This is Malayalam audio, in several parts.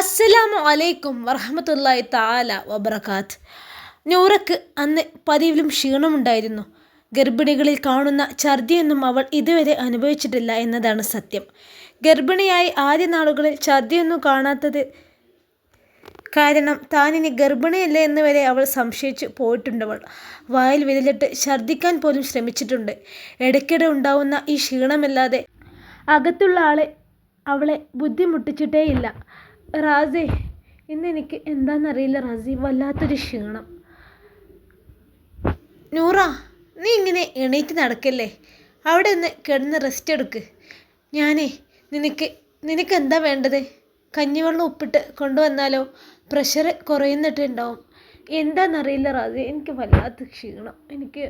അസ്സലാമു അലൈക്കും വറഹമത്തല്ലായി താല വബർക്കാത്ത് നൂറക്ക് അന്ന് പതിവിലും ക്ഷീണമുണ്ടായിരുന്നു. ഗർഭിണികളിൽ കാണുന്ന ഛർദിയൊന്നും അവൾ ഇതുവരെ അനുഭവിച്ചിട്ടില്ല എന്നതാണ് സത്യം. ഗർഭിണിയായി ആദ്യ നാളുകളിൽ ഛർദിയൊന്നും കാണാത്തത് കാരണം താനിനി ഗർഭിണിയല്ലേ എന്ന് വരെ അവൾ സംശയിച്ചു പോയിട്ടുണ്ടവൾ വായിൽ വിരലിട്ട് ഛർദ്ദിക്കാൻ പോലും ശ്രമിച്ചിട്ടുണ്ട്. ഇടയ്ക്കിടെ ഉണ്ടാവുന്ന ഈ ക്ഷീണമല്ലാതെ അകത്തുള്ള ആളെ അവളെ ബുദ്ധിമുട്ടിച്ചിട്ടേയില്ല. റാസേ ഇന്ന് എനിക്ക് എന്താണെന്നറിയില്ല റാസി വല്ലാത്തൊരു ക്ഷീണം. നൂറ നീ ഇങ്ങനെ എണീറ്റ് നടക്കല്ലേ? അവിടെ നിന്ന് കിടന്ന് റെസ്റ്റ് എടുക്ക്. ഞാനേ നിനക്ക് നിനക്ക് എന്താ വേണ്ടത്? കഞ്ഞിവെള്ളം ഉപ്പിട്ട് കൊണ്ടുവന്നാലോ? പ്രഷർ കുറയുന്നിട്ടുണ്ടാവും. എന്താണെന്നറിയില്ല റാസി എനിക്ക് വല്ലാത്ത ക്ഷീണം. എനിക്ക്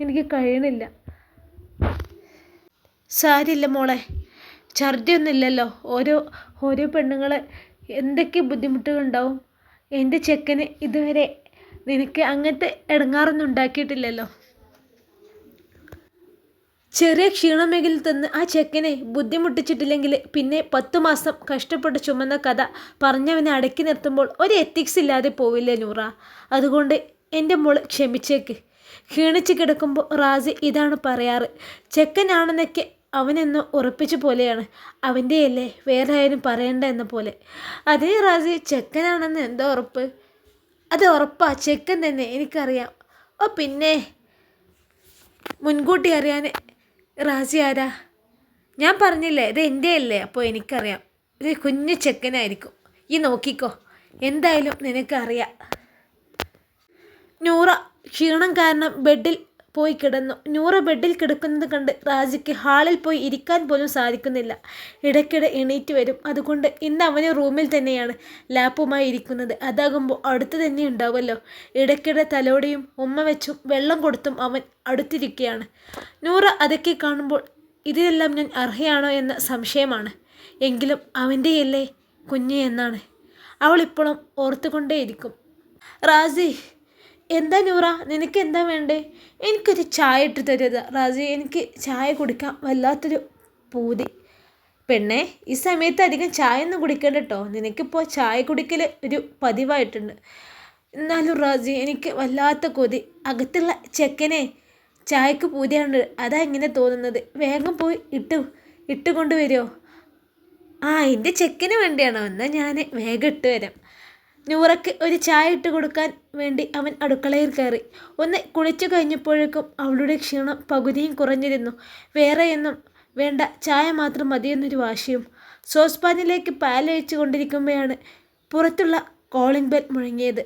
എനിക്ക് കഴിയണില്ല. സാരില്ല മോളെ ഛർദിയൊന്നുമില്ലല്ലോ. ഓരോ ഓരോ പെണ്ണുങ്ങൾ എന്തൊക്കെ ബുദ്ധിമുട്ടുകളുണ്ടാവും? എന്റെ ചെക്കന് ഇതുവരെ നിനക്ക് അങ്ങനത്തെ ഇടങ്ങാറൊന്നും ഉണ്ടാക്കിയിട്ടില്ലല്ലോ. ചെറിയ ക്ഷീണമെങ്കിൽ തന്ന് ആ ചെക്കനെ ബുദ്ധിമുട്ടിച്ചിട്ടില്ലെങ്കിൽ പിന്നെ പത്തു മാസം കഷ്ടപ്പെട്ട് ചുമന്ന കഥ പറഞ്ഞവനെ അടക്കി നിർത്തുമ്പോൾ ഒരു എത്തിക്സ് ഇല്ലാതെ പോവില്ലേ നൂറ? അതുകൊണ്ട് എന്റെ മോൾ ക്ഷമിച്ചേക്ക്. ക്ഷീണിച്ച് കിടക്കുമ്പോൾ റാസി ഇതാണ് പറയാറ്. ചെക്കനാണെന്നൊക്കെ അവനെന്ന് ഉറപ്പിച്ച പോലെയാണ്. അവന്റെയല്ലേ വേറെ ആരും പറയണ്ട എന്ന പോലെ. അതേ റാസി ചെക്കനാണെന്ന് എന്താ ഉറപ്പ്? അത് ഉറപ്പാ ചെക്കൻ തന്നെ എനിക്കറിയാം. ഓ പിന്നെ മുൻകൂട്ടി അറിയാൻ റാസി ആരാ? ഞാൻ പറഞ്ഞില്ലേ ഇത് എന്റെ അല്ലേ അപ്പോൾ എനിക്കറിയാം. ഇത് കുഞ്ഞു ചെക്കനായിരിക്കും. ഈ നോക്കിക്കോ എന്തായാലും നിനക്കറിയാം. നൂറ ക്ഷീണം കാരണം ബെഡിൽ പോയി കിടന്നു. നൂറ ബെഡിൽ കിടക്കുന്നത് കണ്ട് റാജിക്ക് ഹാളിൽ പോയി ഇരിക്കാൻ പോലും സാധിക്കുന്നില്ല. ഇടയ്ക്കിടെ എണീറ്റ് വരും. അതുകൊണ്ട് ഇന്ന് അവന് റൂമിൽ തന്നെയാണ് ലാപ്പുമായി ഇരിക്കുന്നത്. അതാകുമ്പോൾ അടുത്ത് തന്നെ ഉണ്ടാവുമല്ലോ. ഇടയ്ക്കിടെ തലോടെയും ഉമ്മ വെച്ചും വെള്ളം കൊടുത്തും അവൻ അടുത്തിരിക്കുകയാണ്. നൂറ അതൊക്കെ കാണുമ്പോൾ ഇതിനെല്ലാം ഞാൻ അർഹയാണോ എന്ന സംശയമാണ്. എങ്കിലും അവന്റെയല്ലേ കുഞ്ഞ് എന്നാണ്. അവൾ ഇപ്പോഴും ഓർത്തുകൊണ്ടേയിരിക്കും. റാസി എന്താ നൂറ? നിനക്ക് എന്താ വേണ്ടേ? എനിക്കൊരു ചായ ഇട്ട് തരുത് റാസി എനിക്ക് ചായ കുടിക്കാൻ വല്ലാത്തൊരു പൂതി. പെണ്ണെ ഈ സമയത്ത് അധികം ചായ ഒന്നും കുടിക്കണ്ട കേട്ടോ നിനക്കിപ്പോൾ ചായ കുടിക്കൽ ഒരു പതിവായിട്ടുണ്ട്. എന്നാലും റാസി എനിക്ക് വല്ലാത്ത കൊതി. അകത്തുള്ള ചെക്കനെ ചായക്ക് പൂതിയാണ് അതാ ഇങ്ങനെ തോന്നുന്നത്. വേഗം പോയി ഇട്ട് ഇട്ട് കൊണ്ടുവരുമോ ആ എന്റെ ചെക്കന് വേണ്ടിയാണോ? എന്നാൽ ഞാൻ വേഗം ഇട്ട് വരാം നൂറയ്ക്ക് ഒരു ചായ ഇട്ട് കൊടുക്കാൻ വേണ്ടി അവൻ അടുക്കളയിൽ കയറി. ഒന്ന് കുളിച്ചു കഴിഞ്ഞപ്പോഴേക്കും അവളുടെ ക്ഷീണം പകുതിയും കുറഞ്ഞിരുന്നു. വേറെയൊന്നും വേണ്ട ചായ മാത്രം മതിയെന്നൊരു വാശിയും. സോസ് പാനിലേക്ക് പാലൊഴിച്ചു കൊണ്ടിരിക്കുമ്പോഴാണ് പുറത്തുള്ള കോളിംഗ് ബെൽ മുഴങ്ങിയത്.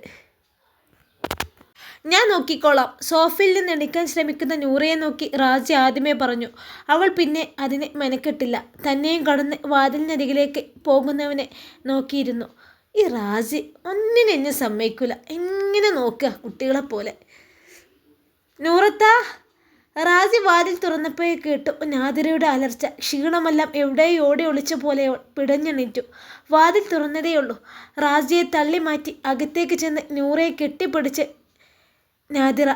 ഞാൻ നോക്കിക്കോളാം. സോഫയിൽ നിന്ന് എണിക്കാൻ ശ്രമിക്കുന്ന നൂറയെ നോക്കി റാജി ആദ്യമേ പറഞ്ഞു അവൾ പിന്നെ അതിനെ മെനക്കെട്ടില്ല. തന്നെയും കടന്ന് വാതിലിനരികിലേക്ക് പോകുന്നവനെ നോക്കിയിരുന്നു. ഈ റാജി ഒന്നിനും എന്നെ സമ്മതിക്കില്ല എങ്ങനെ നോക്കുക കുട്ടികളെ പോലെ? നൂറത്ത റാജി വാതിൽ തുറന്നപ്പോഴേ കേട്ടു നാദിരയുടെ അലർച്ച. ക്ഷീണമെല്ലാം എവിടെയോ ഓടി ഒളിച്ച പോലെ പിടഞ്ഞെണീറ്റു. വാതിൽ തുറന്നതേയുള്ളൂ റാജിയെ തള്ളി മാറ്റി അകത്തേക്ക് ചെന്ന് നൂറയെ കെട്ടിപ്പിടിച്ച് നാദിറ.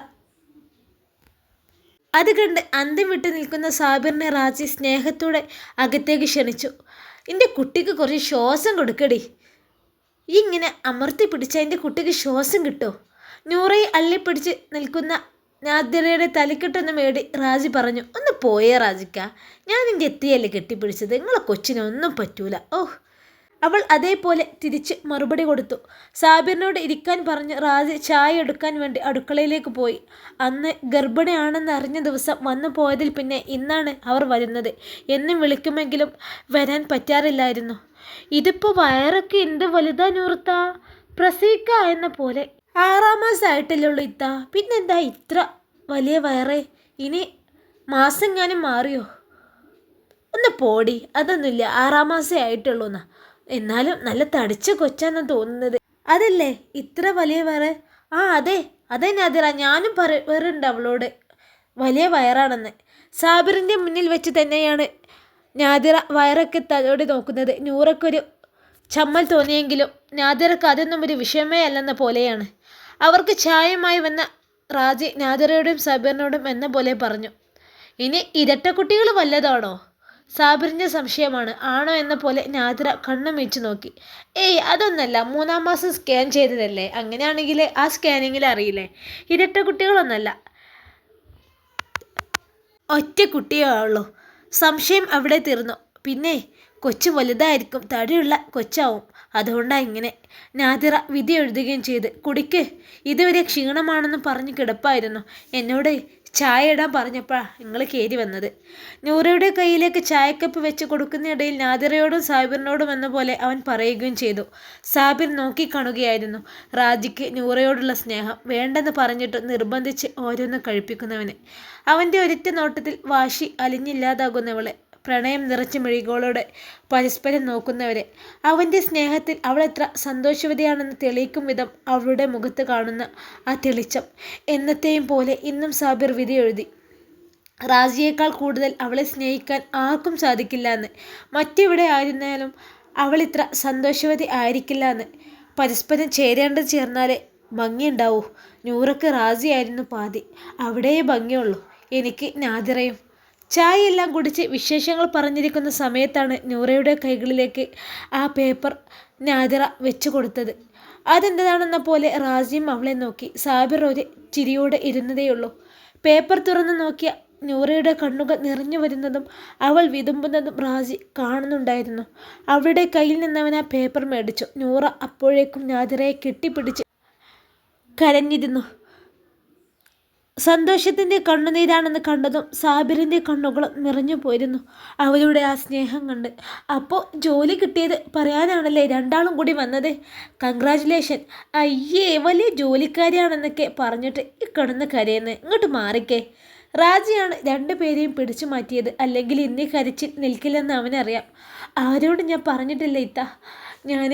അത് കണ്ട് അന്തം വിട്ട് നിൽക്കുന്ന സാബിറിനെ റാജി സ്നേഹത്തോടെ അകത്തേക്ക് ക്ഷണിച്ചു. എന്റെ കുട്ടിക്ക് കുറച്ച് ശ്വാസം കൊടുക്കടി. ഇങ്ങനെ അമർത്തി പിടിച്ച എന്റെ കുട്ടിക്ക് ശ്വാസം കിട്ടുമോ നൂറയെ അള്ളിപ്പിടിച്ച് നിൽക്കുന്ന നാദിറയുടെ തലക്കെട്ടൊന്ന് മേടി റാജി പറഞ്ഞു ഒന്ന് പോയേ റാജിക്ക ഞാൻ നിന്റെ എത്തിയല്ലേ കെട്ടിപ്പിടിച്ചത്? നിങ്ങളെ കൊച്ചിനൊന്നും പറ്റൂല. ഓഹ്. അവൾ അതേപോലെ തിരിച്ച് മറുപടി കൊടുത്തു. സാബിറിനോട് ഇരിക്കാൻ പറഞ്ഞ് റാജി ചായ എടുക്കാൻ വേണ്ടി അടുക്കളയിലേക്ക് പോയി. അന്ന് ഗർഭിണിയാണെന്ന് അറിഞ്ഞ ദിവസം വന്നു പോയതിൽ പിന്നെ ഇന്നാണ് അവർ വരുന്നത്. എന്നും വിളിക്കുമെങ്കിലും വരാൻ പറ്റാറില്ലായിരുന്നു. ഇതിപ്പോൾ വയറൊക്കെ എന്ത് വലുതാ നൂർത്ത? പ്രസവിക്ക എന്ന പോലെ. ആറാം മാസമായിട്ടല്ലേ ഉള്ളൂ ഇത്ത. പിന്നെന്താ ഇത്ര വലിയ വയറേ? ഇനി മാസം ഞാനും മാറിയോ? ഒന്ന് പോടി. അതൊന്നുമില്ല. ആറാം മാസേ ആയിട്ടുള്ളൂ എന്നാ. എന്നാലും നല്ല തടിച്ച കൊച്ചാന്നാ തോന്നുന്നത്. അതല്ലേ? ഇത്ര വലിയ വയറ്? ആ അതെ. അതന്നെ അതിറ. ഞാനും പറ വേറുണ്ട് അവളോട്. വലിയ വയറാണെന്ന്. സാബിറിന്റെ മുന്നിൽ വെച്ച് തന്നെയാണ് നാദിറ വയറൊക്കെ തലോടി നോക്കുന്നത്. നൂറക്കൊരു ചമ്മൽ തോന്നിയെങ്കിലും നാദിറക്ക് അതൊന്നും ഒരു വിഷയമേ അല്ലെന്ന പോലെയാണ്. അവർക്ക് ചായയുമായി വന്ന റാജി നാദിറയോടും സബീറിനോടും എന്ന പോലെ പറഞ്ഞു. ഇനി ഇരട്ടക്കുട്ടികൾ വല്ലതാണോ? സാബിറിന്റെ സംശയമാണ്. ആണോ എന്ന പോലെ നാദിറ കണ്ണും വെച്ച് നോക്കി. ഏയ് അതൊന്നല്ല. മൂന്നാം മാസം സ്കാൻ ചെയ്തതല്ലേ? അങ്ങനെയാണെങ്കിൽ ആ സ്കാനിങ്ങിൽ അറിയില്ലേ? ഇരട്ട കുട്ടികളൊന്നല്ല ഒറ്റ കുട്ടിയേ ഉള്ളൂ. സംശയം അവിടെ തീർന്നു. പിന്നെ കൊച്ചു വലുതായിരിക്കും തടിയുള്ള കൊച്ചാവും. അതുകൊണ്ടാണ് ഇങ്ങനെ. നാദിറ വിധി എഴുതുകയും ചെയ്ത് കുടിക്ക് ഇതുവരെ ക്ഷീണമാണെന്ന് പറഞ്ഞ് കിടപ്പായിരുന്നു. എന്നോട് ചായ ഇടാൻ പറഞ്ഞപ്പോഴാണ് നിങ്ങൾ കയറി വന്നത്. നൂറയുടെ കയ്യിലേക്ക് ചായക്കപ്പ് വെച്ച് കൊടുക്കുന്നതിടയിൽ നാദിറയോടും സാബിറിനോടും എന്ന പോലെ അവൻ പറയുകയും ചെയ്തു. സാബിർ നോക്കിക്കാണുകയായിരുന്നു റാജിക്ക് നൂറയോടുള്ള സ്നേഹം വേണ്ടെന്ന് പറഞ്ഞിട്ട് നിർബന്ധിച്ച് ഓരോന്ന് കഴിപ്പിക്കുന്നവന്. അവന്റെ ഒരിറ്റ നോട്ടത്തിൽ വാശി അലിഞ്ഞില്ലാതാകുന്നവളെ പ്രണയം നിറച്ച മിഴികളോടെ പരസ്പരം നോക്കുന്നവരെ. അവന്റെ സ്നേഹത്തിൽ അവൾ എത്ര സന്തോഷവതിയാണെന്ന് തെളിയിക്കും വിധം അവളുടെ മുഖത്ത് കാണുന്ന ആ തെളിച്ചം. എന്നത്തെയും പോലെ ഇന്നും സാബിർ വിധി എഴുതി. റാജിയേക്കാൾ കൂടുതൽ അവളെ സ്നേഹിക്കാൻ ആർക്കും സാധിക്കില്ല എന്ന് മറ്റെവിടെ ആയിരുന്നാലും അവൾ ഇത്ര സന്തോഷവതി ആയിരിക്കില്ല എന്ന് പരസ്പരം ചേരേണ്ടത് ചേർന്നാലേ ഭംഗിയുണ്ടാവൂ. നൂറക്ക് റാസിയായിരുന്നു പാതി. അവിടെയേ ഭംഗിയുള്ളൂ. എനിക്ക് നാദിറയും ചായയെല്ലാം കുടിച്ച് വിശേഷങ്ങൾ പറഞ്ഞിരിക്കുന്ന സമയത്താണ് നൂറയുടെ കൈകളിലേക്ക് ആ പേപ്പർ നാദിറ വെച്ചു കൊടുത്തത്. അതെന്താണെന്ന പോലെ റാസിയും അവളെ നോക്കി. സാബിർ ഒരു ചിരിയോടെ ഇരുന്നതേയുള്ളൂ. പേപ്പർ തുറന്നു നോക്കിയ നൂറയുടെ കണ്ണുകൾ നിറഞ്ഞു വരുന്നതും അവൾ വിതുമ്പുന്നതും റാസി കാണുന്നുണ്ടായിരുന്നു. അവളുടെ കയ്യിൽ നിന്നവൻ ആ പേപ്പർ മേടിച്ചു. നൂറ അപ്പോഴേക്കും നാദിറയെ കെട്ടിപ്പിടിച്ച് കരഞ്ഞിരുന്നു. സന്തോഷത്തിന്റെ കണ്ണുനീരാണെന്ന് കണ്ടതും സാബിറിന്റെ കണ്ണുകളും നിറഞ്ഞു പോയിരുന്നു. അവരുടെ ആ സ്നേഹം കണ്ട്. അപ്പോൾ ജോലി കിട്ടിയത് പറയാനാണല്ലേ രണ്ടാളും കൂടി വന്നത്? കൺഗ്രാചുലേഷൻ അയ്യേ വലിയ ജോലിക്കാരിയാണെന്നൊക്കെ പറഞ്ഞിട്ട് ഈ കിടന്ന് കരയുന്നത് ഇങ്ങോട്ട് മാറിക്കേ. റാജിയാണ് രണ്ടുപേരെയും പിടിച്ചു മാറ്റിയത്. അല്ലെങ്കിൽ ഇന്നീ കരച്ചിൽ നിൽക്കില്ലെന്ന് അവനറിയാം. ആരോടും ഞാൻ പറഞ്ഞിട്ടില്ല ഇത്ത. ഞാൻ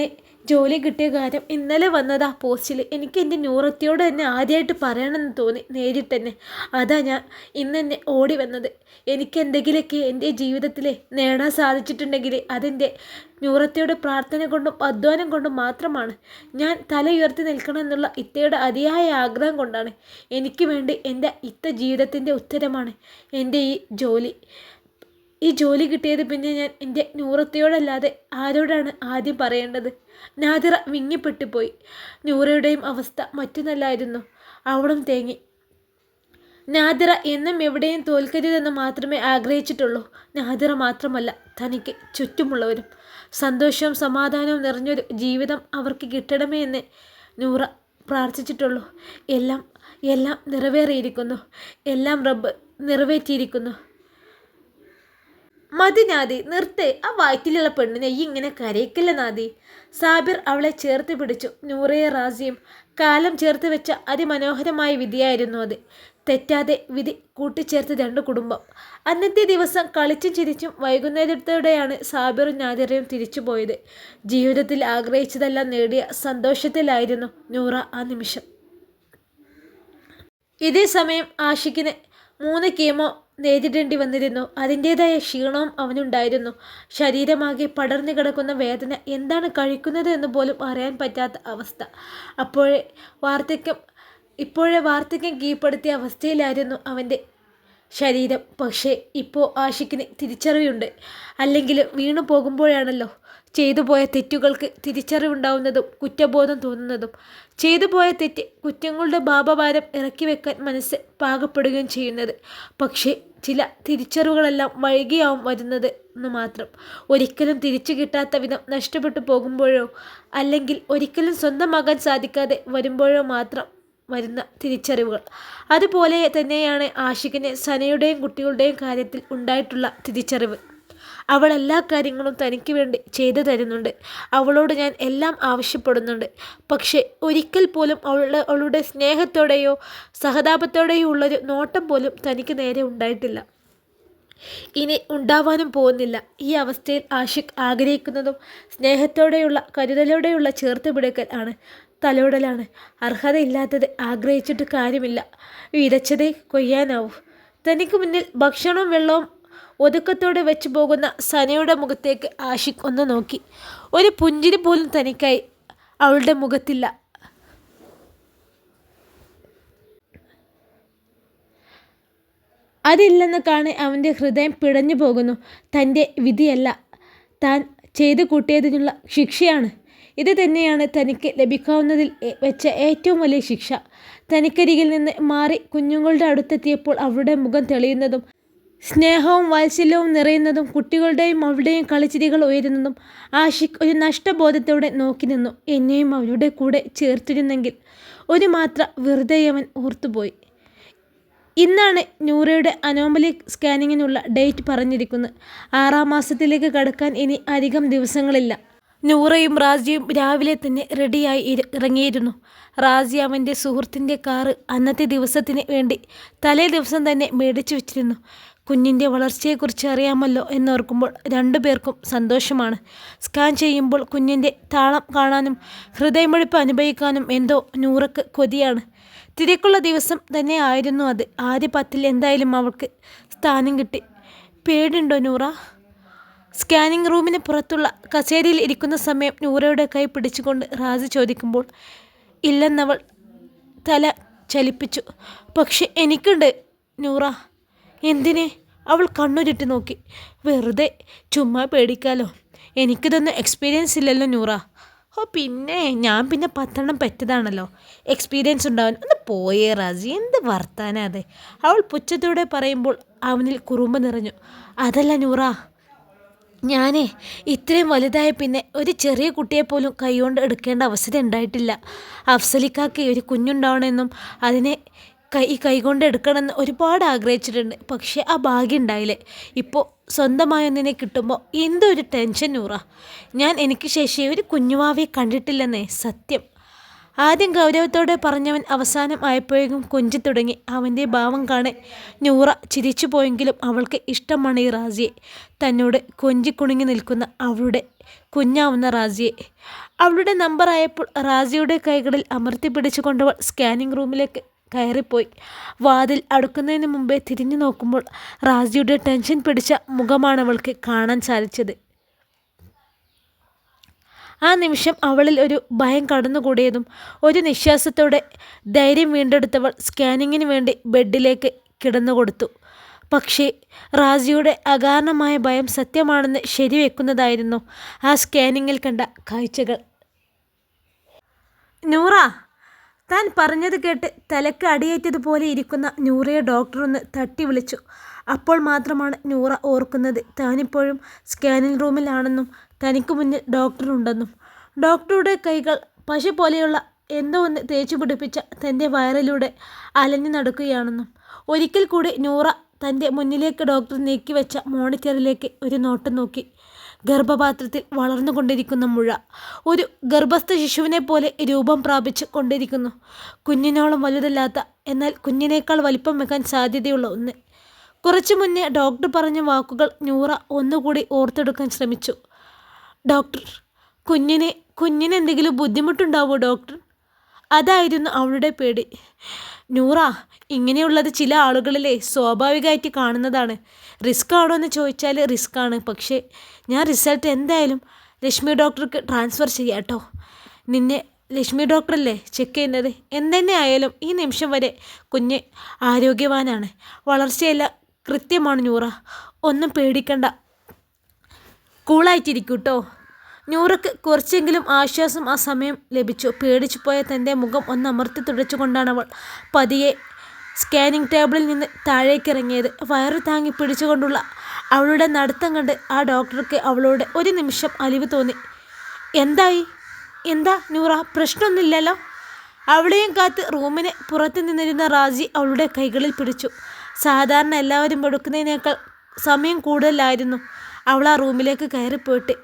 ജോലി കിട്ടിയ കാര്യം ഇന്നലെ വന്നത് ആ പോസ്റ്റിൽ എനിക്ക് എന്റെ ന്യൂറത്തിയോട് തന്നെ ആദ്യമായിട്ട് പറയണമെന്ന് തോന്നി നേരിട്ട് തന്നെ. അതാ ഞാൻ ഇന്ന് തന്നെ ഓടി വന്നത്. എനിക്ക് എന്തെങ്കിലുമൊക്കെ എന്റെ ജീവിതത്തിൽ നേടാൻ സാധിച്ചിട്ടുണ്ടെങ്കിൽ അതെന്റെ നൂറത്തിയുടെ പ്രാർത്ഥന കൊണ്ടും അധ്വാനം കൊണ്ടും മാത്രമാണ്. ഞാൻ തല ഉയർത്തി നിൽക്കണം എന്നുള്ള ഇത്തയുടെ അതിയായ ആഗ്രഹം കൊണ്ടാണ്. എനിക്ക് വേണ്ടി എന്റെ ഇത്ത ജീവിതത്തിന്റെ ഉത്തരമാണ് എന്റെ ഈ ജോലി. ഈ ജോലി കിട്ടിയത് പിന്നെ ഞാൻ എന്റെ നൂറത്തയോടല്ലാതെ ആരോടാണ് ആദ്യം പറയേണ്ടത്? നാദിറ വിങ്ങിപ്പെട്ടു പോയി നൂറയുടെയും അവസ്ഥ മറ്റൊന്നല്ലായിരുന്നു. അവളും തേങ്ങി. നാദിറ എന്നും എവിടെയും തോൽക്കരുതെന്ന് മാത്രമേ ആഗ്രഹിച്ചിട്ടുള്ളൂ. നാദിറ മാത്രമല്ല തനിക്ക് ചുറ്റുമുള്ളവരും. സന്തോഷവും സമാധാനവും നിറഞ്ഞൊരു ജീവിതം അവർക്ക് കിട്ടണമേ എന്ന് നൂറ പ്രാർത്ഥിച്ചിട്ടുള്ളൂ. എല്ലാം എല്ലാം നിറവേറിയിരിക്കുന്നു. എല്ലാം റബ്ബ് നിറവേറ്റിയിരിക്കുന്നു. മതി നാദി നിർത്തേ. ആ വയറ്റിലുള്ള പെണ്ണിനെ ഈ ഇങ്ങനെ കരയിക്കില്ല നാദി? സാബിർ അവളെ ചേർത്ത് പിടിച്ചു. നൂറയെ റാസിയും കാലം ചേർത്ത് വെച്ച അതിമനോഹരമായ വിധിയായിരുന്നു അത്. തെറ്റാതെ വിധി കൂട്ടിച്ചേർത്ത് രണ്ട് കുടുംബം. അന്നത്തെ ദിവസം കളിച്ചും ചിരിച്ചും വൈകുന്നേരത്തോടെയാണ് സാബിറും നാദിറയും തിരിച്ചു പോയത്. ജീവിതത്തിൽ ആഗ്രഹിച്ചതെല്ലാം നേടിയ സന്തോഷത്തിലായിരുന്നു നൂറ ആ നിമിഷം. ഇതേ സമയം ആഷിക്കിന് മൂന്ന് കീമോ നേരിടേണ്ടി വന്നിരുന്നു. അതിന്റേതായ ക്ഷീണവും അവനുണ്ടായിരുന്നു. ശരീരമാകെ പടർന്നു കിടക്കുന്ന വേദന എന്താണ് കഴിക്കുന്നത് എന്ന് പോലും അറിയാൻ പറ്റാത്ത അവസ്ഥ. അപ്പോഴേ വാർദ്ധക്യം ഇപ്പോഴേ വാർദ്ധക്യം കീഴ്പ്പെടുത്തിയ അവസ്ഥയിലായിരുന്നു അവന്റെ ശരീരം. പക്ഷേ ഇപ്പോൾ ആഷിക്കിന് തിരിച്ചറിവുണ്ട്. അല്ലെങ്കിൽ വീണു പോകുമ്പോഴാണല്ലോ ചെയ്തു പോയ തെറ്റുകൾക്ക് തിരിച്ചറിവുണ്ടാവുന്നതും കുറ്റബോധം തോന്നുന്നതും. ചെയ്തു പോയ തെറ്റ് കുറ്റങ്ങളുടെ ഭാപഭാരം ഇറക്കി വെക്കാൻ മനസ്സ് പാകപ്പെടുകയും ചെയ്യുന്നത്. പക്ഷേ ചില തിരിച്ചറിവുകളെല്ലാം വൈകിയാവും വരുന്നത് എന്ന് മാത്രം. ഒരിക്കലും തിരിച്ചു കിട്ടാത്ത വിധം നഷ്ടപ്പെട്ടു പോകുമ്പോഴോ അല്ലെങ്കിൽ ഒരിക്കലും സ്വന്തമാകാൻ സാധിക്കാതെ വരുമ്പോഴോ മാത്രം വരുന്ന തിരിച്ചറിവുകൾ. അതുപോലെ തന്നെയാണ് ആഷിഖിന് സനയുടെയും കുട്ടികളുടെയും കാര്യത്തിൽ ഉണ്ടായിട്ടുള്ള തിരിച്ചറിവ്. അവൾ എല്ലാ കാര്യങ്ങളും തനിക്ക് വേണ്ടി ചെയ്തു തരുന്നുണ്ട്. അവളോട് ഞാൻ എല്ലാം ആവശ്യപ്പെടുന്നുണ്ട്. പക്ഷേ ഒരിക്കൽ പോലും അവളുടെ അവളുടെ സ്നേഹത്തോടെയോ സഹതാപത്തോടെയോ ഉള്ളൊരു നോട്ടം പോലും തനിക്ക് നേരെ ഉണ്ടായിട്ടില്ല. ഇനി ഉണ്ടാവാനും പോകുന്നില്ല. ഈ അവസ്ഥയിൽ ആഷിഖ് ആഗ്രഹിക്കുന്നതും സ്നേഹത്തോടെയുള്ള കരുതലോടെയുള്ള ചേർത്ത് പിടിക്കൽ ആണ് തലോടലാണ് അർഹതയില്ലാത്തത് ആഗ്രഹിച്ചിട്ട് കാര്യമില്ല. വിതച്ചതേ കൊയ്യാനാവൂ. തനിക്ക് മുന്നിൽ ഭക്ഷണവും വെള്ളവും ഒതുക്കത്തോടെ വെച്ചു പോകുന്ന സനയുടെ മുഖത്തേക്ക് ആഷിഖ് ഒന്ന് നോക്കി. ഒരു പുഞ്ചിരി പോലും തനിക്കായി അവളുടെ മുഖത്തില്ല. അതില്ലെന്ന് കാണെ അവന്റെ ഹൃദയം പിടഞ്ഞു പോകുന്നു. തന്റെ വിധിയല്ല. താൻ ചെയ്തു കൂട്ടിയതിനുള്ള ശിക്ഷയാണ്. ഇത് തന്നെയാണ് തനിക്ക് ലഭിക്കാവുന്നതിൽ വെച്ച ഏറ്റവും വലിയ ശിക്ഷ. തനിക്കരികിൽ നിന്ന് മാറി കുഞ്ഞുങ്ങളുടെ അടുത്തെത്തിയപ്പോൾ അവരുടെ മുഖം തെളിയുന്നതും സ്നേഹവും വാത്സല്യവും നിറയുന്നതും കുട്ടികളുടെയും അവളുടെയും കളിച്ചിരികൾ ഉയരുന്നതും ആഷിഖ് ഒരു നഷ്ടബോധത്തോടെ നോക്കി നിന്നു. എന്നെയും അവരുടെ കൂടെ ചേർത്തിരുന്നെങ്കിൽ ഒരു മാത്ര വെറുതെ അവൻ ഓർത്തുപോയി. ഇന്നാണ് നൂറയുടെ അനോമലി സ്കാനിങ്ങിനുള്ള ഡേറ്റ് പറഞ്ഞിരിക്കുന്നത്. ആറാം മാസത്തിലേക്ക് കടക്കാൻ ഇനി അധികം ദിവസങ്ങളില്ല. നൂറയും റാജിയും രാവിലെ തന്നെ റെഡിയായി ഇറങ്ങിയിരുന്നു. റാജി അവന്റെ സുഹൃത്തിന്റെ കാറ് അന്നത്തെ ദിവസത്തിന് വേണ്ടി തലേ ദിവസം തന്നെ മേടിച്ചു വെച്ചിരുന്നു. കുഞ്ഞിന്റെ വളർച്ചയെക്കുറിച്ച് അറിയാമല്ലോ എന്നോർക്കുമ്പോൾ രണ്ടു പേർക്കും സന്തോഷമാണ്. സ്കാൻ ചെയ്യുമ്പോൾ കുഞ്ഞിന്റെ താളം കാണാനും ഹൃദയമിടിപ്പ് അനുഭവിക്കാനും എന്തോ നൂറക്ക് കൊതിയാണ്. തിരക്കുള്ള ദിവസം തന്നെ ആയിരുന്നു അത്. ആദ്യ പത്തിൽ എന്തായാലും അവൾക്ക് സ്ഥാനം കിട്ടി. പേടുണ്ടോ നൂറ? സ്കാനിംഗ് റൂമിന് പുറത്തുള്ള കസേരയിൽ ഇരിക്കുന്ന സമയം നൂറയുടെ കൈ പിടിച്ചുകൊണ്ട് റാസി ചോദിക്കുമ്പോൾ ഇല്ലെന്നവൾ തല ചലിപ്പിച്ചു. പക്ഷെ എനിക്കുണ്ട് നൂറ. എന്തിനെ? അവൾ കണ്ണുരുട്ടി നോക്കി. വെറുതെ ചുമ്മാ പേടിക്കാലോ. എനിക്കിതൊന്നും എക്സ്പീരിയൻസ് ഇല്ലല്ലോ നൂറ. ഓ പിന്നെ ഞാൻ പിന്നെ പത്തെണ്ണം പറ്റതാണല്ലോ. എക്സ്പീരിയൻസ് ഉണ്ടാവാൻ. ഒന്ന് പോയേ റാജി എന്ത് വർത്താനാതെ അവൾ പുച്ഛത്തോടെ പറയുമ്പോൾ അവനിൽ കുറുമ്പ് നിറഞ്ഞു. അതല്ല നൂറ. ഞാനേ ഇത്രയും വലുതായ പിന്നെ ഒരു ചെറിയ കുട്ടിയെ പോലും കൈകൊണ്ട് എടുക്കേണ്ട അവസരം ഉണ്ടായിട്ടില്ല. അഫ്സലിക്കാക്ക് ഒരു കുഞ്ഞുണ്ടാവണമെന്നും അതിനെ കൈ കൈകൊണ്ട് എടുക്കണമെന്ന് ഒരുപാട് ആഗ്രഹിച്ചിട്ടുണ്ട്. പക്ഷേ ആ ഭാഗ്യം ഉണ്ടായില്ലേ. ഇപ്പോൾ സ്വന്തമായൊന്നിനെ കിട്ടുമ്പോൾ എന്തൊരു ടെൻഷൻ നൂറ. ഞാൻ എനിക്ക് ശേഷി ഒരു കുഞ്ഞുമാവിയെ കണ്ടിട്ടില്ലെന്നേ സത്യം. ആദ്യം ഗൗരവത്തോടെ പറഞ്ഞവൻ അവസാനം ആയപ്പോഴേക്കും കൊഞ്ചി തുടങ്ങി. അവന്റെ ഭാവം കാണെ നൂറ ചിരിച്ചു പോയെങ്കിലും അവൾക്ക് ഇഷ്ടമാണ് ഈ റാസിയെ. തന്നോട് കൊഞ്ചി കുണുങ്ങി നിൽക്കുന്ന അവളുടെ കുഞ്ഞാവുന്ന റാസിയെ. അവളുടെ നമ്പർ ആയപ്പോൾ റാസിയുടെ കൈകളിൽ അമർത്തി പിടിച്ചുകൊണ്ടവൾ സ്കാനിംഗ് റൂമിലേക്ക് കയറിപ്പോയി. വാതിൽ അടുക്കുന്നതിന് മുമ്പേ തിരിഞ്ഞു നോക്കുമ്പോൾ റാസിയുടെ ടെൻഷൻ പിടിച്ച മുഖമാണ് അവൾക്ക് കാണാൻ സാധിച്ചത്. ആ നിമിഷം അവളിൽ ഒരു ഭയം കടന്നുകൂടിയതും ഒരു നിശ്വാസത്തോടെ ധൈര്യം വീണ്ടെടുത്തവൾ സ്കാനിങ്ങിന് വേണ്ടി ബെഡിലേക്ക് കിടന്നുകൊടുത്തു. പക്ഷേ റാസിയുടെ അകാരണമായ ഭയം സത്യമാണെന്ന് ശരിവെക്കുന്നതായിരുന്നു ആ സ്കാനിങ്ങിൽ കണ്ട കാഴ്ചകൾ. നൂറ താൻ പറഞ്ഞത് കേട്ട് തലക്ക് അടിയേറ്റതുപോലെ ഇരിക്കുന്ന നൂറയെ ഡോക്ടറൊന്ന് തട്ടി വിളിച്ചു. അപ്പോൾ മാത്രമാണ് നൂറ ഓർക്കുന്നത്. താനിപ്പോഴും സ്കാനിങ് റൂമിലാണെന്നും തനിക്ക് മുന്നിൽ ഡോക്ടറുണ്ടെന്നും ഡോക്ടറുടെ കൈകൾ പശു പോലെയുള്ള എന്തോ ഒന്ന് തേച്ചു പിടിപ്പിച്ച തന്റെ വയറിലൂടെ അലഞ്ഞു നടക്കുകയാണെന്നും. ഒരിക്കൽ കൂടി നൂറ തന്റെ മുന്നിലേക്ക് ഡോക്ടർ നീക്കിവെച്ച മോണിറ്ററിലേക്ക് ഒരു നോട്ട് നോക്കി ഗർഭപാത്രത്തിൽ വളർന്നുകൊണ്ടിരിക്കുന്ന മുഴ. ഒരു ഗർഭസ്ഥ ശിശുവിനെ പോലെ രൂപം പ്രാപിച്ചു കൊണ്ടിരിക്കുന്നു. കുഞ്ഞിനോളം വലുതല്ലാത്ത എന്നാൽ കുഞ്ഞിനേക്കാൾ വലിപ്പം വെക്കാൻ സാധ്യതയുള്ള ഒന്ന്. കുറച്ചു മുന്നേ ഡോക്ടർ പറഞ്ഞ വാക്കുകൾ നൂറ ഒന്നുകൂടി ഓർത്തെടുക്കാൻ ശ്രമിച്ചു. ഡോക്ടർ കുഞ്ഞിനെ കുഞ്ഞിന് എന്തെങ്കിലും ബുദ്ധിമുട്ടുണ്ടാവോ ഡോക്ടർ? അതായിരുന്നു അവളുടെ പേടി. നൂറ ഇങ്ങനെയുള്ളത് ചില ആളുകളിലെ സ്വാഭാവികമായിട്ട് കാണുന്നതാണ്. റിസ്ക് ആണോ എന്ന് ചോദിച്ചാൽ റിസ്ക് ആണ് പക്ഷേ ഞാൻ റിസൾട്ട് എന്തായാലും ലക്ഷ്മി ഡോക്ടർക്ക് ട്രാൻസ്ഫർ ചെയ്യാം കേട്ടോ നിന്നെ ലക്ഷ്മി ഡോക്ടറല്ലേ ചെക്ക് ചെയ്യുന്നത്? എന്തെന്നെ ആയാലും ഈ നിമിഷം വരെ കുഞ്ഞ് ആരോഗ്യവാനാണ്. വളർച്ചയെല്ലാം കൃത്യമാണ് നൂറ. ഒന്നും പേടിക്കണ്ട. കൂളായിട്ടിരിക്കൂട്ടോ നൂറക്ക് കുറച്ചെങ്കിലും ആശ്വാസം ആ സമയം ലഭിച്ചു. പേടിച്ചു പോയ തന്റെ മുഖം ഒന്ന് അമർത്തി തുടച്ചുകൊണ്ടാണ് അവൾ പതിയെ സ്കാനിങ് ടേബിളിൽ നിന്ന് താഴേക്ക് ഇറങ്ങിയത് വയറ് താങ്ങി പിടിച്ചുകൊണ്ടുള്ള അവളുടെ നടത്തം കണ്ട് ആ ഡോക്ടർക്ക് അവളോട് ഒരു നിമിഷം അലിവ് തോന്നി. എന്തായി? എന്താ നൂറ? പ്രശ്നമൊന്നുമില്ലല്ലോ? അവളെയും കാത്ത് റൂമിന് പുറത്ത് നിന്നിരുന്ന റാജി അവളുടെ കൈകളിൽ പിടിച്ചു. സാധാരണ എല്ലാവരും എടുക്കുന്നതിനേക്കാൾ സമയം കൂടുതലായിരുന്നു. അവൾ ആ റൂമിലേക്ക് കയറിപ്പോയിട്ട്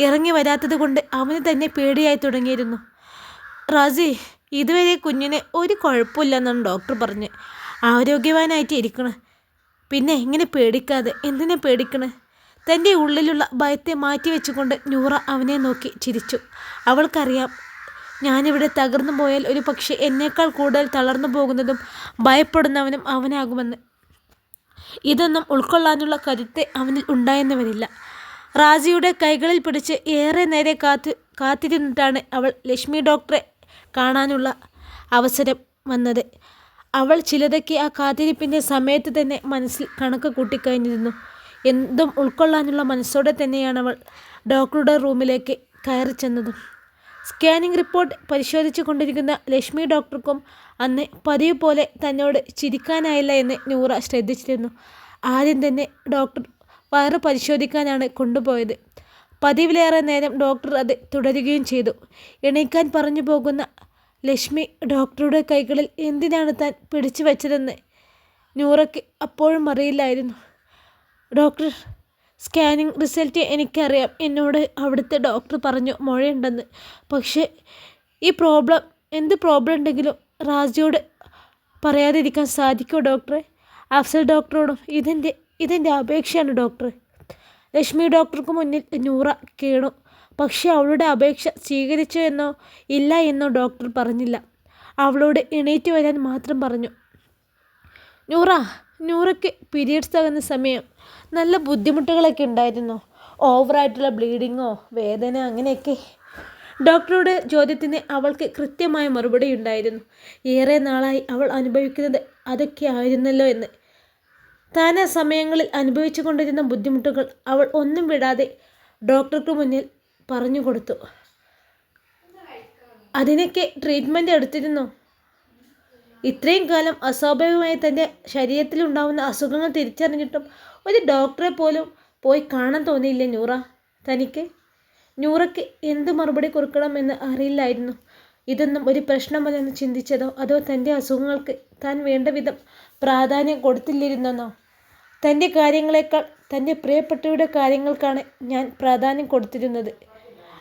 ഇറങ്ങി വരാത്തത് കൊണ്ട് അവന് തന്നെ പേടിയായി തുടങ്ങിയിരുന്നു. റാസി ഇതുവരെ കുഞ്ഞിന് ഒരു കുഴപ്പമില്ലെന്നാണ് ഡോക്ടർ പറഞ്ഞ്. ആരോഗ്യവാനായിട്ട് ഇരിക്കണം. പിന്നെ എങ്ങനെ പേടിക്കാതെ? എന്തിനെ പേടിക്കണേ? തന്റെ ഉള്ളിലുള്ള ഭയത്തെ മാറ്റി വെച്ചുകൊണ്ട് നൂറ അവനെ നോക്കി ചിരിച്ചു. അവൾക്കറിയാം ഞാനിവിടെ തകർന്നു പോയാൽ ഒരു പക്ഷേ എന്നേക്കാൾ കൂടുതൽ തളർന്നു പോകുന്നതും ഭയപ്പെടുന്നവനും അവനാകുമെന്ന്. ഇതൊന്നും ഉൾക്കൊള്ളാനുള്ള കരുത്ത് അവനിൽ ഉണ്ടായെന്ന് വരില്ല. റാജിയുടെ കൈകളിൽ പിടിച്ച് ഏറെ നേരെ കാത്ത് കാത്തിരുന്നിട്ടാണ് അവൾ ലക്ഷ്മി ഡോക്ടറെ കാണാനുള്ള അവസരം വന്നത്. അവൾ ചിലതൊക്കെ ആ കാത്തിരിപ്പിന്റെ സമയത്ത് തന്നെ മനസ്സിൽ കണക്ക് കൂട്ടിക്കഴിഞ്ഞിരുന്നു. എന്തും ഉൾക്കൊള്ളാനുള്ള മനസ്സോടെ തന്നെയാണ് അവൾ ഡോക്ടറുടെ റൂമിലേക്ക് കയറി ചെന്നതും സ്കാനിംഗ് റിപ്പോർട്ട് പരിശോധിച്ചു കൊണ്ടിരിക്കുന്ന ലക്ഷ്മി ഡോക്ടർക്കും അന്ന് പതിവ് പോലെ തന്നോട് ചിരിക്കാനായില്ല എന്ന് നൂറ ശ്രദ്ധിച്ചിരുന്നു. ആദ്യം തന്നെ ഡോക്ടർ വയറ് പരിശോധിക്കാനാണ് കൊണ്ടുപോയത്. പതിവിലേറെ നേരം ഡോക്ടർ അത് തുടരുകയും ചെയ്തു. എണീക്കാൻ പറഞ്ഞു പോകുന്ന ലക്ഷ്മി ഡോക്ടറുടെ കൈകളിൽ എന്തിനാണ് താൻ പിടിച്ചു വെച്ചതെന്ന് നൂറയ്ക്ക് അപ്പോഴും അറിയില്ലായിരുന്നു. ഡോക്ടർ സ്കാനിങ് റിസൾട്ട് എനിക്കറിയാം. എന്നോട് അവിടുത്തെ ഡോക്ടർ പറഞ്ഞു മുഴയുണ്ടെന്ന്. പക്ഷേ ഈ പ്രോബ്ലം എന്ത് പ്രോബ്ലം ഉണ്ടെങ്കിലും റാജിയോട് പറയാതിരിക്കാൻ സാധിക്കുമോ ഡോക്ടറെ? അഫ്സൽ ഡോക്ടറോടും ഇതെന്റെ ഇതെന്റെ അപേക്ഷയാണ് ഡോക്ടർ ലക്ഷ്മി ഡോക്ടർക്ക് മുന്നിൽ നൂറ കേണു. പക്ഷേ അവളുടെ അപേക്ഷ സ്വീകരിച്ചു എന്നോ ഇല്ല എന്നോ ഡോക്ടർ പറഞ്ഞില്ല. അവളോട് എണീറ്റ് വരാൻ മാത്രം പറഞ്ഞു. നൂറ നൂറയ്ക്ക് പീരിയഡ്സ് ആകുന്ന സമയം നല്ല ബുദ്ധിമുട്ടുകളൊക്കെ ഉണ്ടായിരുന്നു. ഓവറായിട്ടുള്ള ബ്ലീഡിങ്ങോ വേദന അങ്ങനെയൊക്കെ. ഡോക്ടറുടെ ചോദ്യത്തിന് അവൾക്ക് കൃത്യമായ മറുപടി ഉണ്ടായിരുന്നു. ഏറെ നാളായി അവൾ അനുഭവിക്കുന്നത് അതൊക്കെ ആയിരുന്നല്ലോ എന്ന്. താൻ ആ സമയങ്ങളിൽ അനുഭവിച്ചു കൊണ്ടിരുന്ന ബുദ്ധിമുട്ടുകൾ അവൾ ഒന്നും വിടാതെ ഡോക്ടർക്ക് മുന്നിൽ പറഞ്ഞു കൊടുത്തു. അതിനൊക്കെ ട്രീറ്റ്മെന്റ് എടുത്തിരുന്നു. ഇത്രയും കാലം അസ്വാഭാവികമായി തന്റെ ശരീരത്തിലുണ്ടാവുന്ന അസുഖങ്ങൾ തിരിച്ചറിഞ്ഞിട്ടും ഒരു ഡോക്ടറെ പോലും പോയി കാണാൻ തോന്നിയില്ല നൂറ? തനിക്ക്? നൂറയ്ക്ക് എന്ത് മറുപടി കൊടുക്കണമെന്ന് അറിയില്ലായിരുന്നു. ഇതൊന്നും ഒരു പ്രശ്നമല്ലെന്ന് ചിന്തിച്ചതോ അതോ തന്റെ അസുഖങ്ങൾക്ക് താൻ വേണ്ട വിധം പ്രാധാന്യം കൊടുത്തില്ലിരുന്നെന്നോ തന്റെ കാര്യങ്ങളെക്കാൾ തന്റെ പ്രിയപ്പെട്ടവരുടെ കാര്യങ്ങൾക്കാണ് ഞാൻ പ്രാധാന്യം കൊടുത്തിരുന്നത്.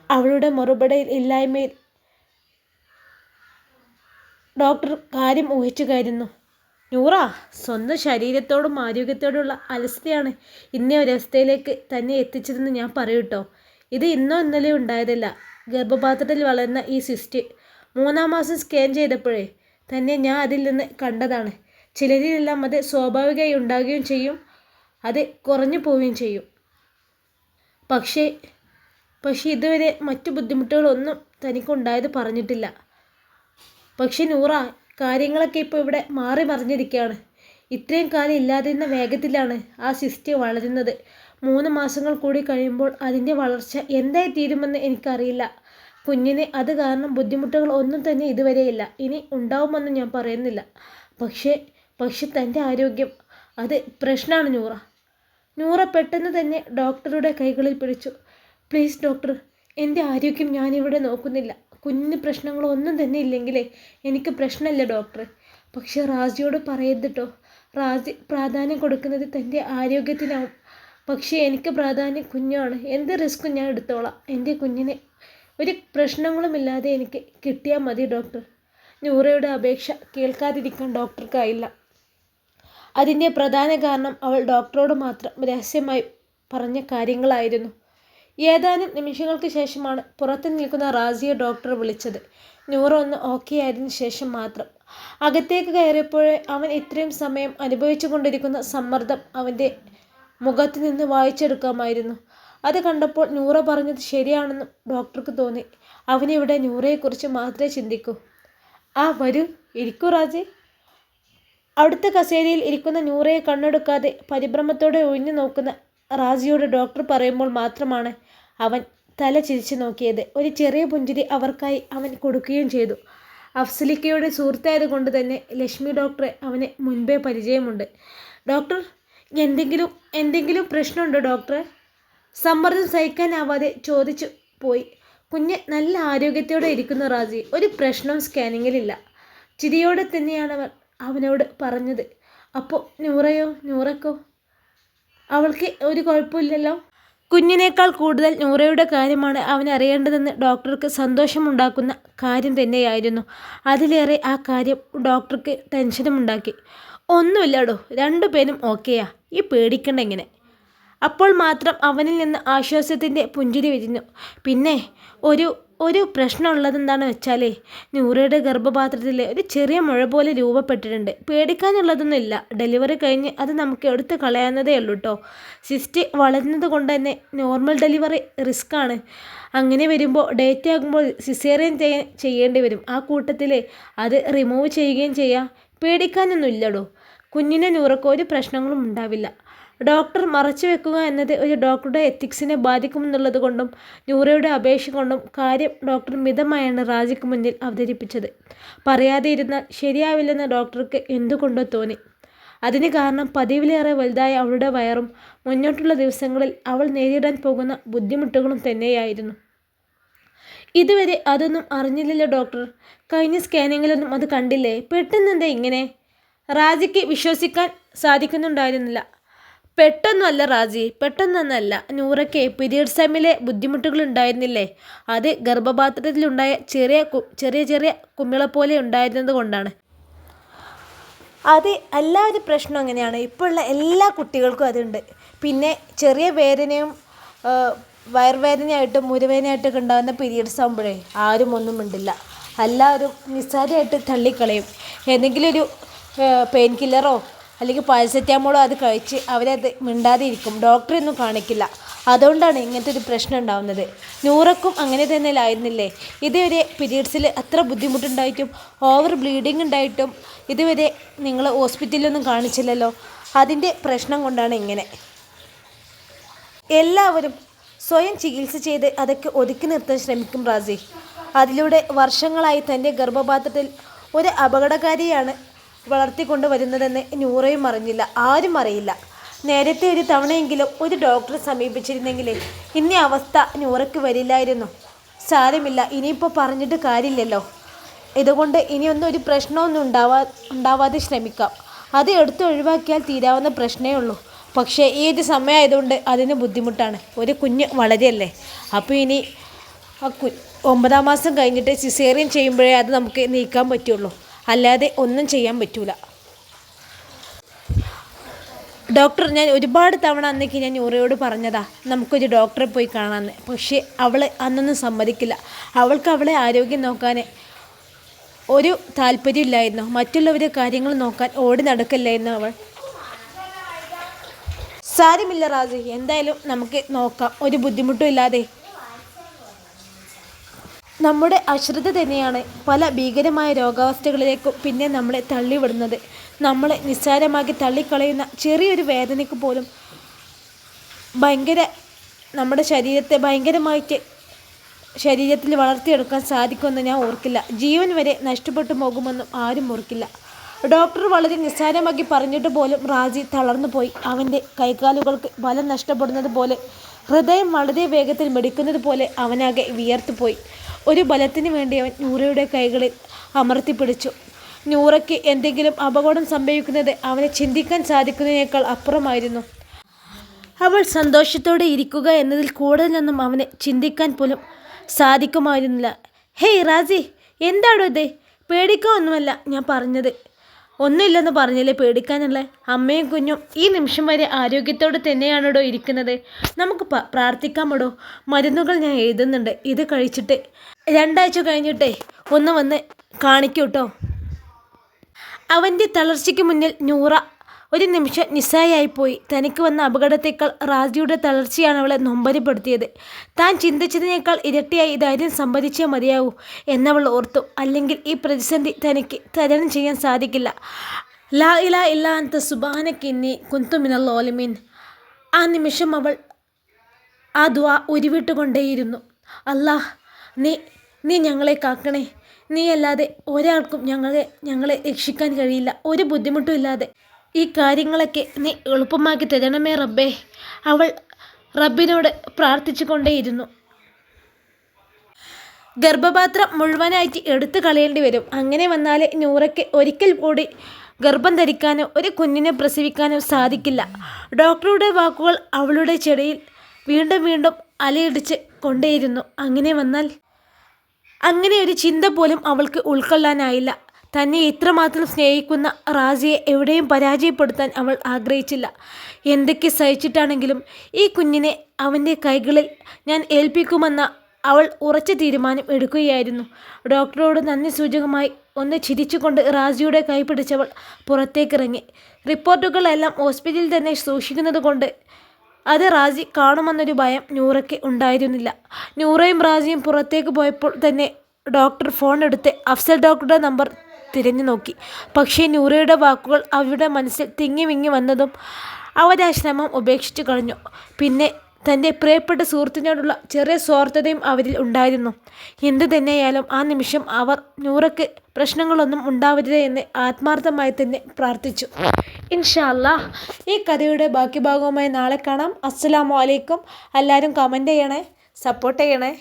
അവളുടെ മറുപടിയിൽ ഇല്ലായ്മയിൽ ഡോക്ടർ കാര്യം ഊഹിച്ചു കയറുന്നു നൂറ സ്വന്തം ശരീരത്തോടും ആരോഗ്യത്തോടുള്ള അലസതയാണ് ഇന്നേ ഒരവസ്ഥയിലേക്ക് തന്നെ എത്തിച്ചതെന്ന് ഞാൻ പറയൂട്ടോ ഇത് ഇന്നോ ഇന്നലെ ഉണ്ടായതല്ല. ഗർഭപാത്രത്തിൽ വളർന്ന ഈ സിസ്റ്റ് മൂന്നാം മാസം സ്കാൻ ചെയ്തപ്പോഴേ തന്നെ ഞാൻ അതിൽ നിന്ന് കണ്ടതാണ്. ചിലരിലെല്ലാം അത് സ്വാഭാവികമായി ഉണ്ടാകുകയും ചെയ്യും അത് കുറഞ്ഞു പോവുകയും ചെയ്യും. പക്ഷേ പക്ഷേ ഇതുവരെ മറ്റു ബുദ്ധിമുട്ടുകളൊന്നും തനിക്കുണ്ടായത് പറഞ്ഞിട്ടില്ല. പക്ഷെ നൂറ കാര്യങ്ങളൊക്കെ ഇപ്പോൾ ഇവിടെ മാറി മറിഞ്ഞിരിക്കുകയാണ്. ഇത്രയും കാലം ഇല്ലാതിരുന്ന വേഗത്തിലാണ് ആ സിസ്റ്റ് വളരുന്നത്. മൂന്ന് മാസങ്ങൾ കൂടി കഴിയുമ്പോൾ അതിന്റെ വളർച്ച എന്തായി തീരുമെന്ന് എനിക്കറിയില്ല. കുഞ്ഞിന് അത് കാരണം ബുദ്ധിമുട്ടുകൾ ഒന്നും തന്നെ ഇതുവരെയില്ല. ഇനി ഉണ്ടാവുമെന്ന് ഞാൻ പറയുന്നില്ല. പക്ഷേ പക്ഷെ തന്റെ ആരോഗ്യം അത് പ്രശ്നമാണ് നൂറ. നൂറ പെട്ടെന്ന് തന്നെ ഡോക്ടറുടെ കൈകളിൽ പിടിച്ചു. പ്ലീസ് ഡോക്ടർ എന്റെ ആരോഗ്യം ഞാനിവിടെ നോക്കുന്നില്ല. കുഞ്ഞിന് പ്രശ്നങ്ങളൊന്നും തന്നെ ഇല്ലെങ്കിലേ എനിക്ക് പ്രശ്നമല്ല ഡോക്ടർ പക്ഷേ റാജിയോട് പറയരുത് റാജി പ്രാധാന്യം കൊടുക്കുന്നത് തന്റെ ആരോഗ്യത്തിനാവും പക്ഷേ എനിക്ക് പ്രാധാന്യം കുഞ്ഞാണ്. എന്ത് റിസ്ക്കും ഞാൻ എടുത്തോളാം? എന്റെ കുഞ്ഞിനെ ഒരു പ്രശ്നങ്ങളുമില്ലാതെ എനിക്ക് കിട്ടിയാൽ മതി ഡോക്ടർ. നൂറയുടെ അപേക്ഷ കേൾക്കാതിരിക്കാൻ ഡോക്ടർക്കായില്ല. അതിന്റെ പ്രധാന കാരണം അവൾ ഡോക്ടറോട് മാത്രം രഹസ്യമായി പറഞ്ഞ കാര്യങ്ങളായിരുന്നു. ഏതാനും നിമിഷങ്ങൾക്ക് ശേഷമാണ് പുറത്ത് നിൽക്കുന്ന റാസിയെ ഡോക്ടർ വിളിച്ചത്. നൂറ് ഒന്ന് ഓക്കെ ആയതിനു ശേഷം മാത്രം. അകത്തേക്ക് കയറിയപ്പോഴേ അവൻ ഇത്രയും സമയം അനുഭവിച്ചു കൊണ്ടിരിക്കുന്ന സമ്മർദ്ദം അവന്റെ മുഖത്ത് നിന്ന് വായിച്ചെടുക്കാമായിരുന്നു. അത് കണ്ടപ്പോൾ നൂറ പറഞ്ഞത് ശരിയാണെന്നും ഡോക്ടർക്ക് തോന്നി. അവനിവിടെ നൂറയെക്കുറിച്ച് മാത്രമേ ചിന്തിക്കൂ. ആ വരൂ. ഇരിക്കൂ റാജി അവിടുത്തെ കസേരയിൽ ഇരിക്കുന്ന നൂറയെ കണ്ണെടുക്കാതെ പരിഭ്രമത്തോടെ ഒഴിഞ്ഞു നോക്കുന്ന റാജിയോട് ഡോക്ടർ പറയുമ്പോൾ മാത്രമാണ് അവൻ തല ചിരിച്ചു നോക്കിയത്. ഒരു ചെറിയ പുഞ്ചിരി അവർക്കായി അവൻ കൊടുക്കുകയും ചെയ്തു. അഫ്സലിക്കയുടെ സുഹൃത്തായത് കൊണ്ട് തന്നെ ലക്ഷ്മി ഡോക്ടറെ അവന് മുൻപേ പരിചയമുണ്ട്. ഡോക്ടർ എന്തെങ്കിലും എന്തെങ്കിലും പ്രശ്നമുണ്ടോ ഡോക്ടറെ? സമ്മർദ്ദം സഹിക്കാനാവാതെ ചോദിച്ചു പോയി. കുഞ്ഞ് നല്ല ആരോഗ്യത്തോടെ ഇരിക്കുന്ന റാജി ഒരു പ്രശ്നവും സ്കാനിങ്ങിലില്ല. ചിരിയോടെ തന്നെയാണ് അവൻ അവനോട് പറഞ്ഞത്. അപ്പോൾ നൂറയോ നൂറക്കോ? അവൾക്ക് ഒരു കുഴപ്പമില്ലല്ലോ? കുഞ്ഞിനേക്കാൾ കൂടുതൽ നൂറയുടെ കാര്യമാണ് അവൻ അറിയേണ്ടതെന്ന് ഡോക്ടർക്ക് സന്തോഷമുണ്ടാക്കുന്ന കാര്യം തന്നെയായിരുന്നു. അതിലേറെ ആ കാര്യം ഡോക്ടർക്ക് ടെൻഷനുമുണ്ടാക്കി. ഒന്നുമില്ലടോ രണ്ടുപേരും ഓക്കെയാ ഈ പേടിക്കണ്ട ഇങ്ങനെ. അപ്പോൾ മാത്രം അവനിൽ നിന്ന് ആശ്വാസത്തിന്റെ പുഞ്ചിരി വിരിഞ്ഞു. പിന്നെ ഒരു ഒരു പ്രശ്നമുള്ളത് എന്താണെന്ന് വെച്ചാലേ നൂറയുടെ ഗർഭപാത്രത്തിൽ ഒരു ചെറിയ മുഴ പോലെ രൂപപ്പെട്ടിട്ടുണ്ട്. പേടിക്കാനുള്ളതൊന്നുമില്ല. ഡെലിവറി കഴിഞ്ഞ് അത് നമുക്ക് എടുത്ത് കളയാവുന്നതേ ഉള്ളൂ കേട്ടോ സിസ്റ്റ് വളരുന്നത് കൊണ്ട് തന്നെ നോർമൽ ഡെലിവറി റിസ്ക്കാണ് അങ്ങനെ വരുമ്പോൾ ഡേറ്റ് ആകുമ്പോൾ സിസേറിയൻ ചെയ്യേണ്ടി വരും. ആ കൂട്ടത്തിൽ അത് റിമൂവ് ചെയ്യുകയും ചെയ്യാം. പേടിക്കാനൊന്നുമില്ലടോ. കുഞ്ഞിനെ നൂറക്കോ ഒരു പ്രശ്നങ്ങളും ഉണ്ടാവില്ല. ഡോക്ടർ മറച്ചു വെക്കുക എന്നത് ഒരു ഡോക്ടറുടെ എത്തിക്സിനെ ബാധിക്കുമെന്നുള്ളത് കൊണ്ടും നൂറയുടെ അപേക്ഷ കൊണ്ടും കാര്യം ഡോക്ടർ മിതമായാണ് റാജിക്ക് മുന്നിൽ അവതരിപ്പിച്ചത്. പറയാതെ ഇരുന്നാൽ ശരിയാവില്ലെന്ന് ഡോക്ടർക്ക് എന്തുകൊണ്ടോ തോന്നി. അതിന് കാരണം പതിവിലേറെ വലുതായ അവളുടെ വയറും മുന്നോട്ടുള്ള ദിവസങ്ങളിൽ അവൾ നേരിടാൻ പോകുന്ന ബുദ്ധിമുട്ടുകളും തന്നെയായിരുന്നു. ഇതുവരെ അതൊന്നും അറിഞ്ഞില്ലല്ലോ ഡോക്ടർ. കഴിഞ്ഞ സ്കാനിങ്ങിലൊന്നും അത് കണ്ടില്ലേ? പെട്ടെന്നെന്താ ഇങ്ങനെ? റാജിക്ക് വിശ്വസിക്കാൻ സാധിക്കുന്നുണ്ടായിരുന്നില്ല. പെട്ടെന്നല്ല റാജി പെട്ടെന്നല്ല. നൂറയ്ക്ക് പീരിയഡ്സ് ടൈമിലെ ബുദ്ധിമുട്ടുകൾ ഉണ്ടായിരുന്നില്ലേ അത് ഗർഭപാത്രത്തിലുണ്ടായ ചെറിയ ചെറിയ ചെറിയ കുമിള ഉണ്ടായിരുന്നത് കൊണ്ടാണ്. അത് എല്ലാവരും പ്രശ്നം അങ്ങനെയാണ്. ഇപ്പോഴുള്ള എല്ലാ കുട്ടികൾക്കും അതുണ്ട്. പിന്നെ ചെറിയ വേദനയും വയർവേദനയായിട്ടും മുരുവേദനയായിട്ടൊക്കെ ഉണ്ടാകുന്ന പീരീഡ്സ് ആകുമ്പോഴേ ആരും ഒന്നും മിണ്ടില്ല. എല്ലാവരും നിസ്സാരമായിട്ട് തള്ളിക്കളയും. ഏതെങ്കിലും ഒരു പെയിൻ കില്ലറോ അല്ലെങ്കിൽ പാരസെറ്റാമോളോ അത് കഴിച്ച് അവരത് മിണ്ടാതെ ഇരിക്കും. ഡോക്ടറൊന്നും കാണിക്കില്ല. അതുകൊണ്ടാണ് ഇങ്ങനത്തെ ഒരു പ്രശ്നം ഉണ്ടാവുന്നത്. നൂറക്കും അങ്ങനെ തന്നെ ആയിരുന്നില്ലേ ഇതുവരെ പീരീഡ്സിൽ അത്ര ബുദ്ധിമുട്ടുണ്ടായിട്ടും ഓവർ ബ്ലീഡിങ് ഉണ്ടായിട്ടും ഇതുവരെ നിങ്ങൾ ഹോസ്പിറ്റലിലൊന്നും കാണിച്ചില്ലല്ലോ? അതിന്റെ പ്രശ്നം കൊണ്ടാണ് ഇങ്ങനെ. എല്ലാവരും സ്വയം ചികിത്സ ചെയ്ത് അതൊക്കെ ഒതുക്കി നിർത്താൻ ശ്രമിക്കും റാസി. അതിലൂടെ വർഷങ്ങളായി തന്റെ ഗർഭപാത്രത്തിൽ ഒരു അപകടകാരിയാണ് വളർത്തിക്കൊണ്ട് വരുന്നതെന്ന് നൂറയും അറിഞ്ഞില്ല ആരും അറിയില്ല. നേരത്തെ ഒരു തവണയെങ്കിലും ഒരു ഡോക്ടറെ സമീപിച്ചിരുന്നെങ്കിൽ ഇന്നി അവസ്ഥ നൂറയ്ക്ക് വരില്ലായിരുന്നു. സാരമില്ല ഇനിയിപ്പോൾ പറഞ്ഞിട്ട് കാര്യമില്ലല്ലോ. ഇതുകൊണ്ട് ഇനിയൊന്നും ഒരു പ്രശ്നമൊന്നും ഉണ്ടാവാ ഉണ്ടാവാതെ ശ്രമിക്കാം. അത് എടുത്ത് ഒഴിവാക്കിയാൽ തീരാവുന്ന പ്രശ്നമേ ഉള്ളൂ. പക്ഷേ ഈ ഒരു സമയമായതുകൊണ്ട് അതിന് ബുദ്ധിമുട്ടാണ്. ഒരു കുഞ്ഞ് വളരെയല്ലേ? അപ്പോൾ ഇനി ആ കു ഒമ്പതാം മാസം കഴിഞ്ഞിട്ട് സിസേറിയൻ ചെയ്യുമ്പോഴേ അത് നമുക്ക് നീക്കാൻ പറ്റുള്ളൂ. അല്ലാതെ ഒന്നും ചെയ്യാൻ പറ്റൂല. ഡോക്ടർ ഞാൻ ഒരുപാട് തവണ അന്നേക്ക് ഞാൻ യൂറയോട് പറഞ്ഞതാ നമുക്കൊരു ഡോക്ടറെ പോയി കാണാമെന്ന് പക്ഷേ അവൾ അന്നൊന്നും സമ്മതിക്കില്ല. അവൾക്ക് അവളെ ആരോഗ്യം നോക്കാൻ ഒരു താല്പര്യമില്ലായിരുന്നു. മറ്റുള്ളവരുടെ കാര്യങ്ങൾ നോക്കാൻ ഓടി നടക്കില്ലായിരുന്നു അവൾ. സാരമില്ല റാജി എന്തായാലും നമുക്ക് നോക്കാം. ഒരു ബുദ്ധിമുട്ടും ഇല്ലാതെ നമ്മുടെ അശ്രദ്ധ തന്നെയാണ് പല ഭീകരമായ രോഗാവസ്ഥകളിലേക്കും പിന്നെ നമ്മളെ തള്ളിവിടുന്നത്. നമ്മളെ നിസ്സാരമാക്കി തള്ളിക്കളയുന്ന ചെറിയൊരു വേദനയ്ക്ക് പോലും ഭയങ്കര നമ്മുടെ ശരീരത്തെ ഭയങ്കരമായിട്ട് ശരീരത്തിൽ വളർത്തിയെടുക്കാൻ സാധിക്കുമെന്ന് ഞാൻ ഓർക്കില്ല. ജീവൻ വരെ നഷ്ടപ്പെട്ടു പോകുമെന്നും ആരും ഓർക്കില്ല. ഡോക്ടർ വളരെ നിസ്സാരമാക്കി പറഞ്ഞിട്ട് പോലും റാജി തളർന്നു പോയി. അവന്റെ കൈകാലുകൾക്ക് ബലം നഷ്ടപ്പെടുന്നത് പോലെ ഹൃദയം വളരെ വേഗത്തിൽ മെടിക്കുന്നത് പോലെ അവനാകെ വിയർത്തുപോയി. ഒരു ബലത്തിന് വേണ്ടി അവൻ നൂറയുടെ കൈകളിൽ അമർത്തി പിടിച്ചു. നൂറയ്ക്ക് എന്തെങ്കിലും അപകടം സംഭവിക്കുന്നത് അവനെ ചിന്തിക്കാൻ സാധിക്കുന്നതിനേക്കാൾ അപ്പുറമായിരുന്നു. അവൾ സന്തോഷത്തോടെ ഇരിക്കുക എന്നതിൽ കൂടുതലൊന്നും അവനെ ചിന്തിക്കാൻ പോലും സാധിക്കുമായിരുന്നില്ല. ഹേയ് റാജി എന്താണോ ഇത്? പേടിക്കാനൊന്നുമല്ല ഞാൻ പറഞ്ഞത്. ഒന്നുമില്ലെന്ന് പറഞ്ഞില്ലേ പേടിക്കാനുള്ള അമ്മയും കുഞ്ഞും ഈ നിമിഷം വരെ ആരോഗ്യത്തോടെ തന്നെയാണോടോ ഇരിക്കുന്നത്? നമുക്ക് പ്രാർത്ഥിക്കാമോടോ? മരുന്നുകൾ ഞാൻ എഴുതുന്നുണ്ട്. ഇത് കഴിച്ചിട്ട് രണ്ടാഴ്ച കഴിഞ്ഞിട്ടേ ഒന്ന് വന്ന് കാണിക്കൂട്ടോ. അവന്റെ തളർച്ചയ്ക്ക് മുന്നിൽ നൂറ ഒരു നിമിഷം നിസ്സായായിപ്പോയി. തനിക്ക് വന്ന അപകടത്തേക്കാൾ റാജിയുടെ തളർച്ചയാണ് അവളെ നൊമ്പരപ്പെടുത്തിയത്. താൻ ചിന്തിച്ചതിനേക്കാൾ ഇരട്ടിയായി ധൈര്യം സംഭരിച്ചേ മതിയാവൂ എന്നവൾ ഓർത്തു. അല്ലെങ്കിൽ ഈ പ്രതിസന്ധി തനിക്ക് തരണം ചെയ്യാൻ സാധിക്കില്ല. ലാ ഇല ഇല്ല അന്ത കുന്തുമിനൽ ഓലിമീൻ ആ നിമിഷം അവൾ ആ ദ്വാ ഉരുവിട്ടുകൊണ്ടേയിരുന്നു. അല്ലാഹ് നീ നീ ഞങ്ങളെ കാക്കണേ. നീ അല്ലാതെ ഒരാൾക്കും ഞങ്ങളെ ഞങ്ങളെ രക്ഷിക്കാൻ കഴിയില്ല. ഒരു ബുദ്ധിമുട്ടും ഇല്ലാതെ. ഈ കാര്യങ്ങളൊക്കെ നീ എളുപ്പമാക്കി തരണമേ റബ്ബേ. അവൾ റബ്ബിനോട് പ്രാർത്ഥിച്ചു കൊണ്ടേയിരുന്നു ഗർഭപാത്രം മുഴുവനായിട്ട് എടുത്തു കളയേണ്ടി വരും. അങ്ങനെ വന്നാൽ നൂറയ്ക്ക് ഒരിക്കൽ കൂടി ഗർഭം ധരിക്കാനോ ഒരു കുഞ്ഞിനെ പ്രസവിക്കാനോ സാധിക്കില്ല. ഡോക്ടറുടെ വാക്കുകൾ അവളുടെ ചെടിയിൽ വീണ്ടും വീണ്ടും അലയിടിച്ച് കൊണ്ടേയിരുന്നു. അങ്ങനെ വന്നാൽ അങ്ങനെ ഒരു ചിന്ത പോലും അവൾക്ക് ഉൾക്കൊള്ളാനായില്ല. തന്നെ ഇത്രമാത്രം സ്നേഹിക്കുന്ന റാസിയെ എവിടെയും പരാജയപ്പെടുത്താൻ അവൾ ആഗ്രഹിച്ചില്ല. എന്തൊക്കെ സഹിച്ചിട്ടാണെങ്കിലും ഈ കുഞ്ഞിനെ അവന്റെ കൈകളിൽ ഞാൻ ഏൽപ്പിക്കുമെന്ന അവൾ ഉറച്ച തീരുമാനം എടുക്കുകയായിരുന്നു. ഡോക്ടറോട് നന്ദി സൂചകമായി ഒന്ന് ചിരിച്ചുകൊണ്ട് റാജിയുടെ കൈ പിടിച്ചവൾ പുറത്തേക്കിറങ്ങി. റിപ്പോർട്ടുകളെല്ലാം ഹോസ്പിറ്റലിൽ തന്നെ സൂക്ഷിക്കുന്നത് കൊണ്ട് അത് റാജി കാണുമെന്നൊരു ഭയം നൂറയ്ക്ക് ഉണ്ടായിരുന്നില്ല. നൂറയും റാജിയും പുറത്തേക്ക് പോയപ്പോൾ തന്നെ ഡോക്ടർ ഫോൺ എടുത്ത് അഫ്സൽ ഡോക്ടറുടെ നമ്പർ തിരഞ്ഞു നോക്കി. പക്ഷേ നൂറയുടെ വാക്കുകൾ അവരുടെ മനസ്സിൽ തിങ്ങി വിങ്ങി വന്നതും അവരാ ശ്രമം ഉപേക്ഷിച്ചു കളഞ്ഞു. പിന്നെ തന്റെ പ്രിയപ്പെട്ട സുഹൃത്തിനോടുള്ള ചെറിയ സ്വാർത്ഥതയും അവരിൽ ഉണ്ടായിരുന്നു. എന്തു തന്നെയായാലും ആ നിമിഷം അവർ നൂറയ്ക്ക് പ്രശ്നങ്ങളൊന്നും ഉണ്ടാവരുത് എന്ന് ആത്മാർത്ഥമായി തന്നെ പ്രാർത്ഥിച്ചു. ഇൻഷാല്ല ഈ കഥയുടെ ബാക്കി ഭാഗവുമായി നാളെ കാണാം. അസ്സലാമു അലൈക്കും. എല്ലാവരും കമന്റ് ചെയ്യണേ സപ്പോർട്ട് ചെയ്യണേ.